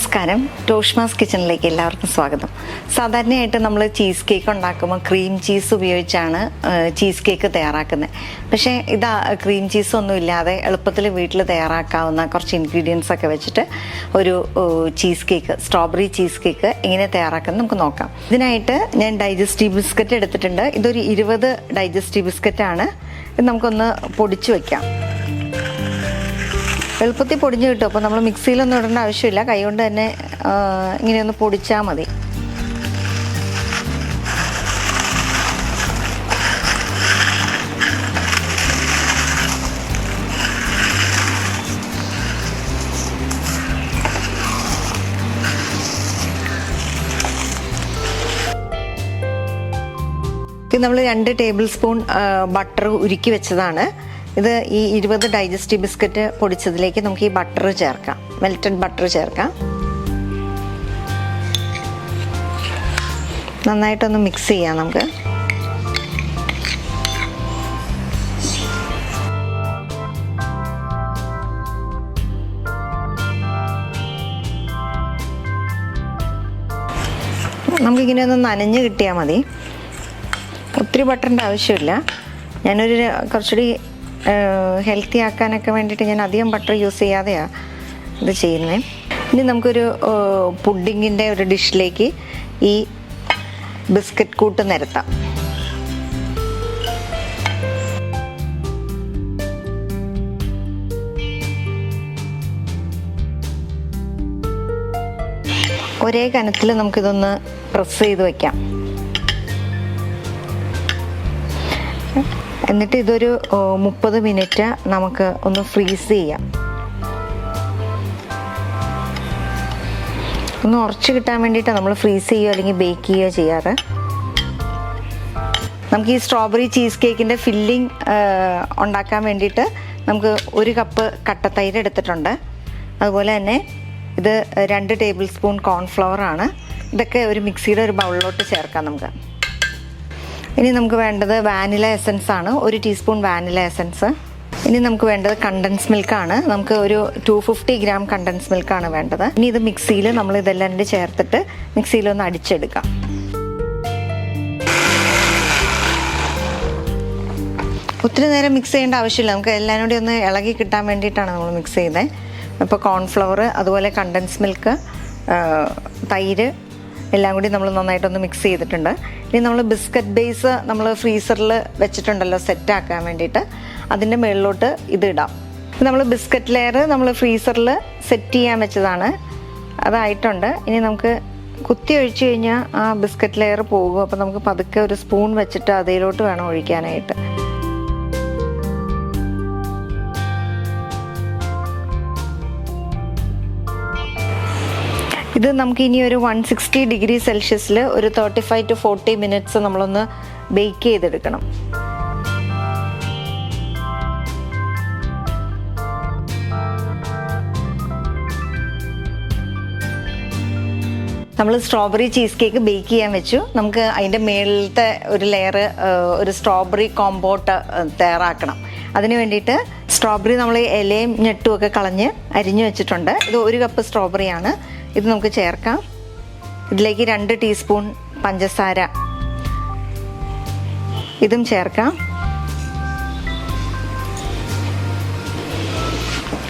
നമസ്കാരം. ടോഷ്മാസ് കിച്ചണിലേക്ക് എല്ലാവർക്കും സ്വാഗതം. സാധാരണയായിട്ട് നമ്മൾ ചീസ് കേക്ക് ഉണ്ടാക്കുമ്പോൾ ക്രീം ചീസ് ഉപയോഗിച്ചാണ് ചീസ് കേക്ക് തയ്യാറാക്കുന്നത് പക്ഷേ ഇതാ ക്രീം ചീസ് ഒന്നും ഇല്ലാതെ എളുപ്പത്തിൽ വീട്ടിൽ തയ്യാറാക്കാവുന്ന കുറച്ച് ഇൻഗ്രീഡിയൻസ് ഒക്കെ വെച്ചിട്ട് ഒരു cheese cake strawberry cheese cake എങ്ങനെ തയ്യാറാക്കുന്നത് നമുക്ക് നോക്കാം. ഇതിനായിട്ട് ഞാൻ ഡൈജസ്റ്റീവ് ബിസ്ക്കറ്റ് എടുത്തിട്ടുണ്ട്. ഇതൊരു ഇരുപത് ഡൈജസ്റ്റീവ് ബിസ്ക്കറ്റാണ് ഇത് നമുക്കൊന്ന് പൊടിച്ചു വയ്ക്കാം എളുപ്പത്തിൽ പൊടിഞ്ഞ് കിട്ടും. അപ്പോൾ നമ്മൾ മിക്സിയിലൊന്നും ഇടേണ്ട ആവശ്യമില്ല. കൈകൊണ്ട് തന്നെ ഇങ്ങനെയൊന്ന് പൊടിച്ചാൽ മതി. നമ്മൾ രണ്ട് ടേബിൾ സ്പൂൺ ബട്ടർ ഉരുക്കി വെച്ചതാണ്. ഇത് ഈ ഇരുപത് ഡൈജസ്റ്റീവ് ബിസ്ക്കറ്റ് പൊടിച്ചതിലേക്ക് നമുക്ക് ഈ ബട്ടർ ചേർക്കാം. മെൽറ്റഡ് ബട്ടർ ചേർക്കാം. നന്നായിട്ടൊന്ന് മിക്സ് ചെയ്യാം നമുക്ക്. നമുക്കിങ്ങനെ ഒന്ന് നനഞ്ഞ് കിട്ടിയാൽ മതി. ഒത്തിരി ബട്ടറിന്റെ ആവശ്യമില്ല. ഞാനൊരു കുറച്ചുകൂടി ഹെൽത്തി ആക്കാനൊക്കെ വേണ്ടിയിട്ട് ഞാൻ അധികം ബട്ടർ യൂസ് ചെയ്യാതെയാണ് ഇത് ചെയ്യുന്നത് ഇനി നമുക്കൊരു പുഡിങ്ങിന്റെ ഒരു ഡിഷിലേക്ക് ഈ ബിസ്ക്കറ്റ് കൂട്ട് നിരത്താം. ഒരേ കനത്തിൽ നമുക്കിതൊന്ന് പ്രസ് ചെയ്ത് വെക്കാം. എന്നിട്ട് ഇതൊരു മുപ്പത് മിനിറ്റ് നമുക്ക് ഒന്ന് ഫ്രീസ് ചെയ്യാം. ഒന്ന് ഉറച്ച് കിട്ടാൻ വേണ്ടിയിട്ട് നമ്മൾ ഫ്രീസ് ചെയ്യുകയോ അല്ലെങ്കിൽ ബേക്ക് ചെയ്യുകയോ ചെയ്യാറ്. നമുക്ക് ഈ സ്ട്രോബെറി ചീസ് കേക്കിന്റെ ഫില്ലിംഗ് ഉണ്ടാക്കാൻ വേണ്ടിയിട്ട് നമുക്ക് ഒരു കപ്പ് കട്ടത്തൈര് എടുത്തിട്ടുണ്ട്. അതുപോലെ തന്നെ ഇത് രണ്ട് ടേബിൾ സ്പൂൺ കോൺഫ്ലവർ ആണ്. ഇതൊക്കെ ഒരു മിക്സിയുടെ ഒരു ബൗളിലോട്ട് ചേർക്കാം നമുക്ക്. ഇനി നമുക്ക് വേണ്ടത് വാനില എസൻസ് ആണ്. ഒരു ടീസ്പൂൺ വാനില എസൻസ്. ഇനി നമുക്ക് വേണ്ടത് കണ്ടൻസ് മിൽക്കാണ് നമുക്ക് ഒരു ടു ഫിഫ്റ്റി ഗ്രാം കണ്ടൻസ് മിൽക്കാണ് വേണ്ടത്. ഇനി ഇത് മിക്സിയിൽ നമ്മൾ ഇതെല്ലാം രണ്ട് ചേർത്തിട്ട് മിക്സിയിലൊന്ന് അടിച്ചെടുക്കാം. ഒത്തിരി നേരം മിക്സ് ചെയ്യേണ്ട ആവശ്യമില്ല. നമുക്ക് എല്ലാം കൂടി ഒന്ന് ഇളകി കിട്ടാൻ വേണ്ടിയിട്ടാണ് നമ്മൾ മിക്സ് ചെയ്തത് ഇപ്പോൾ കോൺഫ്ലവർ അതുപോലെ കണ്ടൻസ് മിൽക്ക് തൈര് എല്ലാം കൂടി നമ്മൾ നന്നായിട്ടൊന്ന് മിക്സ് ചെയ്തിട്ടുണ്ട്. ഇനി നമ്മൾ ബിസ്ക്കറ്റ് ബേസ് നമ്മൾ ഫ്രീസറിൽ വെച്ചിട്ടുണ്ടല്ലോ സെറ്റ് ആക്കാൻ വേണ്ടിയിട്ട്. അതിന്റെ മുകളിലോട്ട് ഇത് ഇടാം. നമ്മൾ ബിസ്ക്കറ്റ് ലെയർ നമ്മൾ ഫ്രീസറിൽ സെറ്റ് ചെയ്യാൻ വെച്ചതാണ്. അതായിട്ടുണ്ട്. ഇനി നമുക്ക് കുത്തി ഒഴിച്ചു കഴിഞ്ഞാൽ ആ ബിസ്ക്കറ്റ് ലെയർ പോകും. അപ്പോൾ നമുക്ക് പതുക്കെ ഒരു സ്പൂൺ വെച്ചിട്ട് അതിലോട്ട് വേണം ഒഴിക്കാനായിട്ട്. ഇത് നമുക്ക് ഇനി ഒരു വൺ സിക്സ്റ്റി ഡിഗ്രി സെൽഷ്യസിൽ ഒരു thirty five to forty minutes നമ്മളൊന്ന് ബേക്ക് ചെയ്തെടുക്കണം. നമ്മൾ സ്ട്രോബെറി ചീസ് കേക്ക് ബേക്ക് ചെയ്യാൻ വെച്ചു. നമുക്ക് അതിന്റെ മേളിലത്തെ ഒരു ലെയർ ഒരു സ്ട്രോബെറി കോമ്പോട്ട് തയ്യാറാക്കണം. അതിന് വേണ്ടിയിട്ട് സ്ട്രോബെറി നമ്മൾ ഇലയും ഞെട്ടും ഒക്കെ കളഞ്ഞ് അരിഞ്ഞു വെച്ചിട്ടുണ്ട്. ഇത് ഒരു കപ്പ് സ്ട്രോബെറി ആണ്. ഇത് നമുക്ക് ചേർക്കാം. ഇതിലേക്ക് രണ്ട് ടീസ്പൂൺ പഞ്ചസാര ഇതും ചേർക്കാം.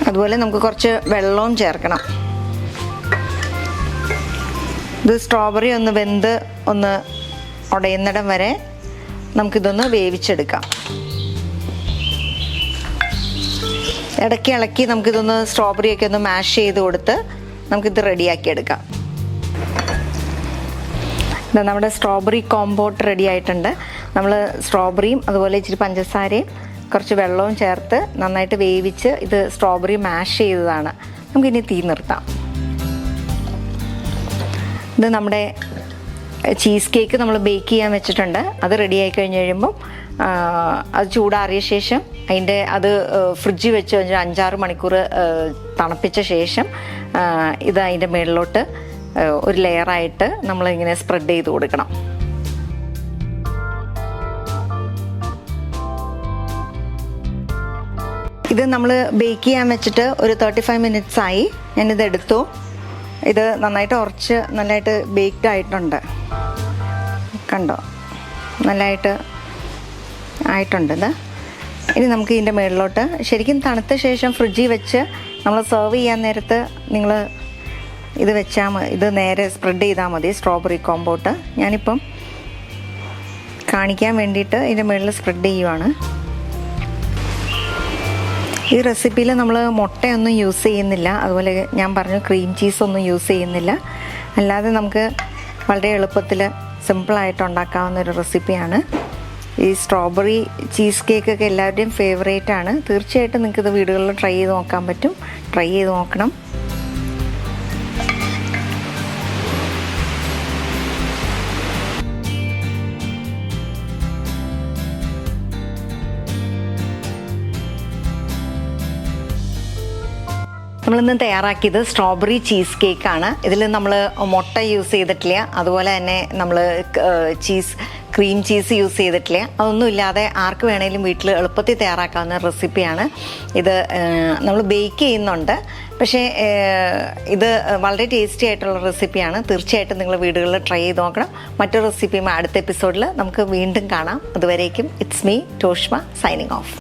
അതുപോലെ നമുക്ക് കുറച്ച് വെള്ളവും ചേർക്കണം. ഇത് സ്ട്രോബെറി ഒന്ന് വെന്ത് ഒന്ന് ഉടയുന്നിടം വരെ നമുക്കിതൊന്ന് വേവിച്ചെടുക്കാം. ഇടയ്ക്ക് ഇളക്കി നമുക്കിതൊന്ന് സ്ട്രോബെറിയൊക്കെ ഒന്ന് മാഷ് ചെയ്ത് കൊടുത്ത് നമുക്കിത് റെഡിയാക്കി എടുക്കാം ഇതാ നമ്മുടെ സ്ട്രോബെറി കോമ്പോട്ട് റെഡി ആയിട്ടുണ്ട്. നമ്മൾ സ്ട്രോബെറിയും അതുപോലെ ഇച്ചിരി പഞ്ചസാരയും കുറച്ച് വെള്ളവും ചേർത്ത് നന്നായിട്ട് വേവിച്ച് ഇത് സ്ട്രോബെറി മാഷ് ചെയ്തതാണ്. നമുക്കിനി തീ നിർത്താം. ഇത് നമ്മുടെ ചീസ് കേക്ക് നമ്മൾ ബേക്ക് ചെയ്യാൻ വെച്ചിട്ടുണ്ട്. അത് റെഡി ആയി കഴിഞ്ഞ് കഴിയുമ്പം അത് ചൂടാറിയ ശേഷം അതിന്റെ അത് ഫ്രിഡ്ജിൽ വെച്ച് ഒരു അഞ്ചാറ് മണിക്കൂർ തണുപ്പിച്ച ശേഷം ഇത് അതിന്റെ മുകളിലോട്ട് ഒരു ലെയറായിട്ട് നമ്മളിങ്ങനെ സ്പ്രെഡ് ചെയ്ത് കൊടുക്കണം. ഇത് നമ്മൾ ബേക്ക് ചെയ്യാൻ വെച്ചിട്ട് ഒരു തേർട്ടി ഫൈവ് മിനിറ്റ്സ് ആയി. ഞാനിത് എടുത്തു. ഇത് നന്നായിട്ട് ഉറച്ച് നല്ലതായിട്ട് ബേക്ക്ഡ് ആയിട്ടുണ്ട്. കണ്ടോ? നല്ലതായിട്ട് ആയിട്ടുണ്ട് ഇത് ഇനി നമുക്ക് ഇതിന്റെ മുകളിലോട്ട് ശരിക്കും തണുത്ത ശേഷം ഫ്രിഡ്ജിൽ വെച്ച് നമ്മൾ സെർവ് ചെയ്യാൻ നേരത്ത് നിങ്ങൾ ഇത് വെച്ചാൽ ഇത് നേരെ സ്പ്രെഡ് ചെയ്താൽ മതി സ്ട്രോബെറി കോമ്പോട്ട് ഞാനിപ്പം കാണിക്കാൻ വേണ്ടിയിട്ട് ഇതിന്റെ മുകളിൽ സ്പ്രെഡ് ചെയ്യുവാണ്. ഈ റെസിപ്പിയിൽ നമ്മൾ മുട്ടയൊന്നും യൂസ് ചെയ്യുന്നില്ല. അതുപോലെ ഞാൻ പറഞ്ഞു ക്രീം ചീസൊന്നും യൂസ് ചെയ്യുന്നില്ല. അല്ലാതെ നമുക്ക് വളരെ എളുപ്പത്തിൽ സിമ്പിളായിട്ട് ഉണ്ടാക്കാവുന്ന ഒരു റെസിപ്പിയാണ്. ഈ സ്ട്രോബെറി ചീസ് കേക്കൊക്കെ എല്ലാവരുടെയും ഫേവറേറ്റ് ആണ്. തീർച്ചയായിട്ടും നിങ്ങൾക്കിത് വീടുകളിൽ ട്രൈ ചെയ്ത് നോക്കാൻ പറ്റും. ട്രൈ ചെയ്ത് നോക്കണം. നമ്മളിന്ന് തയ്യാറാക്കിയത് സ്ട്രോബെറി ചീസ് കേക്കാണ് ഇതിൽ നമ്മൾ മുട്ട യൂസ് ചെയ്തിട്ടില്ല. അതുപോലെ തന്നെ നമ്മൾ ചീസ് ക്രീം ചീസ് യൂസ് ചെയ്തിട്ടില്ല. അതൊന്നുമില്ലാതെ ആർക്ക് വേണേലും വീട്ടിൽ എളുപ്പത്തിൽ തയ്യാറാക്കാവുന്ന റെസിപ്പിയാണ് ഇത് നമ്മൾ ബേക്ക് ചെയ്യുന്നുണ്ട്. പക്ഷേ ഇത് വളരെ ടേസ്റ്റി ആയിട്ടുള്ള റെസിപ്പിയാണ് തീർച്ചയായിട്ടും നിങ്ങൾ വീടുകളിൽ ട്രൈ ചെയ്ത് നോക്കണം. മറ്റൊരു റെസിപ്പിയും അടുത്ത എപ്പിസോഡിൽ നമുക്ക് വീണ്ടും കാണാം. അതുവരേക്കും it's me Toshma signing off